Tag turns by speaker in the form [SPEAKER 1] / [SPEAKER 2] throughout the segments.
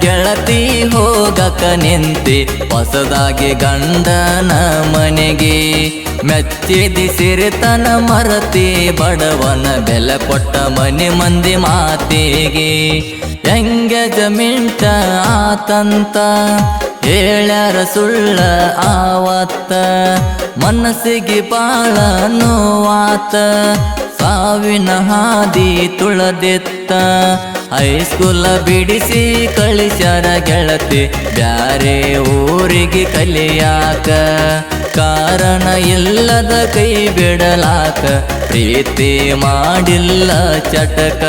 [SPEAKER 1] ಗೆಳತಿ ಹೋಗಕ ನಿಂತಿ ಹೊಸದಾಗಿ ಗಂಡನ ಮನೆಗೆ. ಮೆಚ್ಚಿದಿ ಸಿರಿತನ ಮರತಿ, ಬಡವನ ಬೆಲೆ ಕೊಟ್ಟ ಮನೆ ಮಂದಿ ಮಾತಿಗೆ. ಎಂಗೇಜ್ಮೆಂಟ್ ಆತಂತ, ಹೇಳ್ಯಾರ ಸುಳ್ಳ ಆವತ್ತ. ಮನಸ್ಸಿಗೆ ಬಾಳ ನೋವಾತ ಸಾವಿನ ಹಾದಿ ತುಳದೆತ್ತ. ಹೈಸ್ಕೂಲ ಬಿಡಿಸಿ ಕಳಿಸ್ಯಾರ ಗೆಳತಿ. ಬ್ಯಾರೆ ಊರಿಗೆ ಕಲಿಯಾಕ. ಕಾರಣ ಇಲ್ಲದ ಕೈ ಬಿಡಲಾಕ. ಪ್ರೀತಿ ಮಾಡಿಲ್ಲ ಚಟಕ.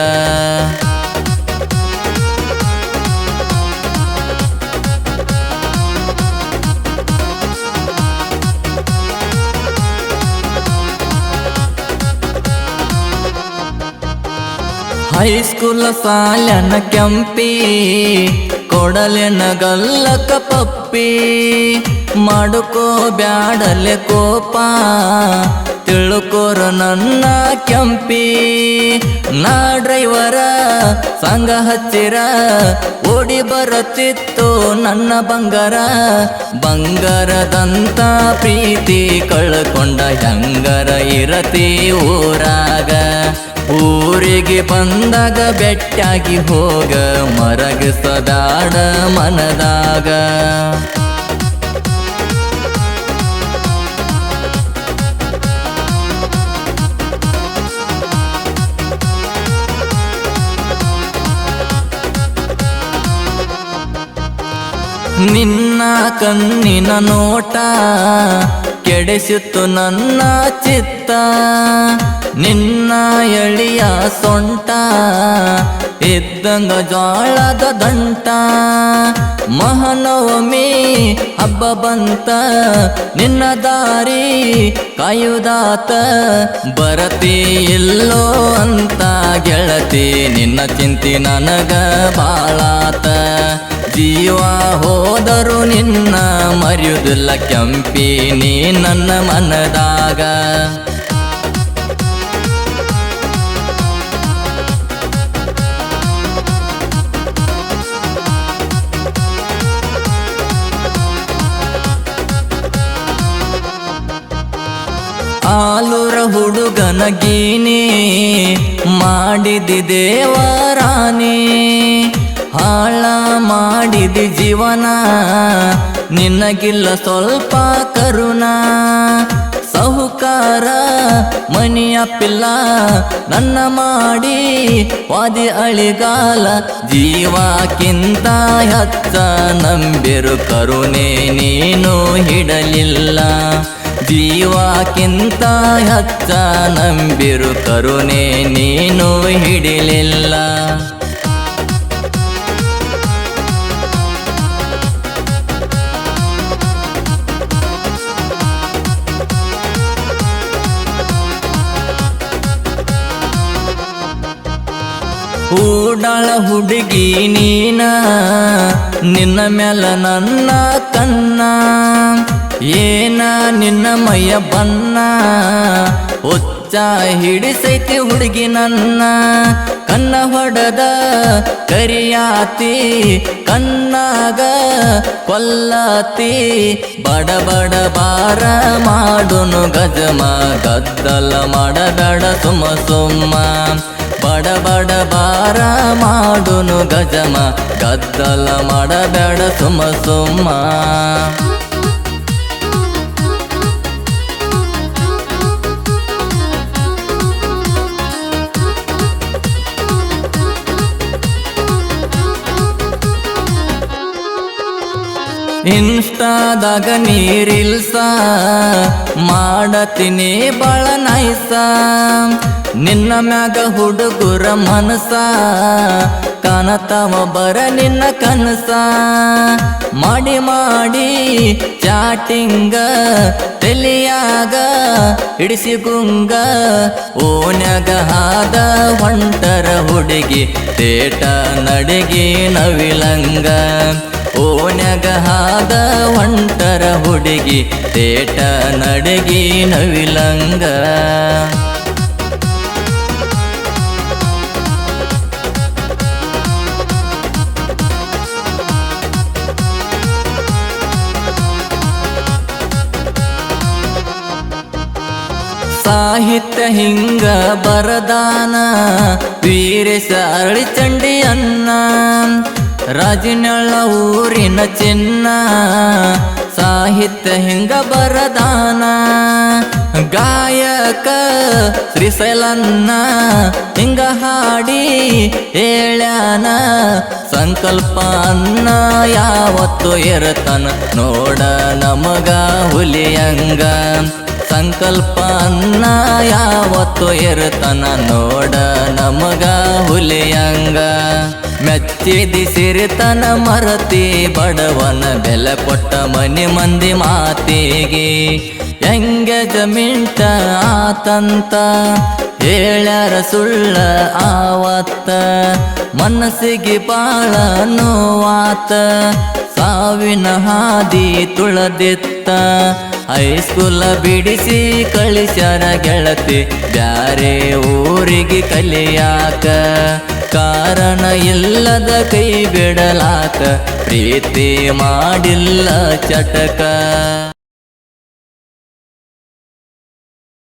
[SPEAKER 1] ಹೈಸ್ಕೂಲ್ ಸಾಲನ ಕೆಂಪಿ ಕೊಡಲೆನ ಗಲ್ಲಕ ಪಪ್ಪಿ ಮಾಡುಕೋ ಬ್ಯಾಡಲೆ ಕೋಪ ತಿಳ್ಕೋರ ನನ್ನ ಕೆಂಪಿ. ನಾ ಡ್ರೈವರ ಸಂಘ ಹತ್ತಿರ ಓಡಿ ಬರುತ್ತಿತ್ತು ನನ್ನ ಬಂಗಾರ. ಬಂಗಾರದಂತ ಪ್ರೀತಿ ಕಳ್ಕೊಂಡ ಹೆಂಗರ ಇರತಿ ಊರಾಗ. ಊರಿಗೆ ಬಂದಾಗ ಬೆಟ್ಟಾಗಿ ಹೋಗ, ಮರಗಿಸದಾಡ ಮನದಾಗ. ನಿನ್ನ ಕಣ್ಣಿನ ನೋಟ ಕೆಡಿಸಿತ್ತು ನನ್ನ ಚಿತ್ತ. ನಿನ್ನ ಎಳಿಯ ಸೊಂಟ ಇದ್ದಂಗ ಜೋಳದ ದಂಟ. ಮಹಾನವಮಿ ಹಬ್ಬ ಬಂತ, ನಿನ್ನ ದಾರಿ ಕಾಯುದಾತ. ಬರತಿ ಇಲ್ಲೋ ಅಂತ ಗೆಳತಿ, ನಿನ್ನ ಚಿಂತಿ ನನಗ ಬಾಳಾತ. ಜೀವ ಹೋದರು ನಿನ್ನ ಮರೆಯುವುದಿಲ್ಲ ಕೆಂಪಿ ನೀ ನನ್ನ ಮನದಾಗ. ಆಲೂರ ಹುಡುಗನ ಗೀನಿ ಮಾಡಿದಿ ದೇವರಾಣಿ. ಹಾಳ ಮಾಡಿದಿ ಜೀವನ, ನಿನಗಿಲ್ಲ ಸ್ವಲ್ಪ ಕರುಣ. ಸಹುಕಾರ ಮನಿಯ ಪಿಲ್ಲ, ನನ್ನ ಮಾಡಿ ವಾದಿ ಅಳಿಗಾಲ. ಜೀವಕ್ಕಿಂತ ಹತ್ತ ನಂಬಿರು ಕರುಣೆ ನೀನು ಹಿಡಲಿಲ್ಲ. ಜೀವಕ್ಕಿಂತ ಹತ್ತ ನಂಬಿರು ಕರುಣೆ ನೀನು ಹಿಡಿಲಿಲ್ಲ. ಹೂಡಾಳ ಹುಡುಗಿ ನೀನ, ನಿನ್ನ ಮ್ಯಾಲ ನನ್ನ ಕನ್ನ. ಏನ ನಿನ್ನ ಮೈಯ ಬನ್ನ ಹುಚ್ಚ ಹಿಡಿಸೈತಿ ಹುಡುಗಿ ನನ್ನ. ಕನ್ನ ಹೊಡೆದ ಕರಿಯಾತಿ ಕನ್ನಾಗ ಕೊಲ್ಲಾತಿ. ಬಡ ಬಡ ಬಾರ ಮಾಡುನು ಗಜಮ, ಗದ್ದಲ ಮಾಡಬೇಡ ಸುಮ ಸುಮ್ಮ. ಬಡ ಬಡ ಬಾರ ಮಾಡುನು ಗಜಮ ಗದ್ದಲ ಮಾಡಬೇಡ ಸುಮ ಸುಮ್ಮ. ಇನ್ಸ್ಟಾದಾಗ ನೀರಿಲ್ಸ ಮಾಡತೀನಿ ಬಾಳ ನೈಸ. ನಿನ್ನ ಮ್ಯಾಗ ಹುಡುಗುರ ಮನಸ ಕಾಣತಾವ ಬರ ನಿನ್ನ ಕನಸ. ಮಾಡಿ ಮಾಡಿ ಚಾಟಿಂಗ, ತೆಲಿಯಾಗ ಹಿಡಿಸಿ ಗುಂಗ ಓನ್ಯಾಗ ಹಾದ ಹೊಂಟರ ಹುಡುಗಿ, ತೇಟ ನಡಿಗೆ ನವಿಲಂಗ. ಓನ್ಯಾಗ ಹಾದ ಹೊಂಟರ ಹುಡುಗಿ, ತೇಟ ನಡಿಗೆ ನವಿಲಂಗ. ಸಾಹಿತ್ಯ ಹಿಂಗ ಬರದಾನ. ವೀರೇಶ ಅರಳಿ ಚಂಡಿ ಅನ್ನ ರಾಜಿನಳ್ಳ ಊರಿನ ಚಿನ್ನ. ಸಾಹಿತ್ಯ ಹಿಂಗ ಬರದಾನ. ಗಾಯಕ ಶ್ರೀಸಲನ್ನ ಹಿಂಗ ಹಾಡಿ ಹೇಳ್ಯಾನ. ಸಂಕಲ್ಪ ಅನ್ನ ಯಾವತ್ತು ಇರತನ ನೋಡ ನಮಗ ಹುಲಿಯಂಗ. ಸಂಕಲ್ಪ ಅನ್ನ ಯಾವತ್ತು ಇರತನ ನೋಡ ನಮಗ ಹುಲಿಯಂಗ. ಮೆಚ್ಚಿದಿ ಸಿರಿತನ ಮರತಿ ಬಡವನ ಬೆಲೆ ಕೊಟ್ಟ ಮನಿ ಮಂದಿ ಮಾತಿಗೆ. ಹೆಂಗೆ ಜಮಿಂಟ ಆತಂತ, ಹೇಳ್ಯಾರ ಸುಳ್ಳ ಆವತ್ತ. ಮನಸ್ಸಿಗೆ ಬಾಳ ನೋವಾತ, ಸಾವಿನ ಹಾದಿ ತುಳದಿತ್ತ. ಹೈಸ್ಕೂಲ ಬಿಡಿಸಿ ಕಳಿಸ್ಯಾರ ಗೆಳತಿ. ಬ್ಯಾರೆ ಊರಿಗೆ ಕಲಿಯಾಕ ಕಾರಣ ಇಲ್ಲದ ಕೈ ಬಿಡಲಾಕ. ಪ್ರೀತಿ ಮಾಡಿಲ್ಲ ಚಟಕ.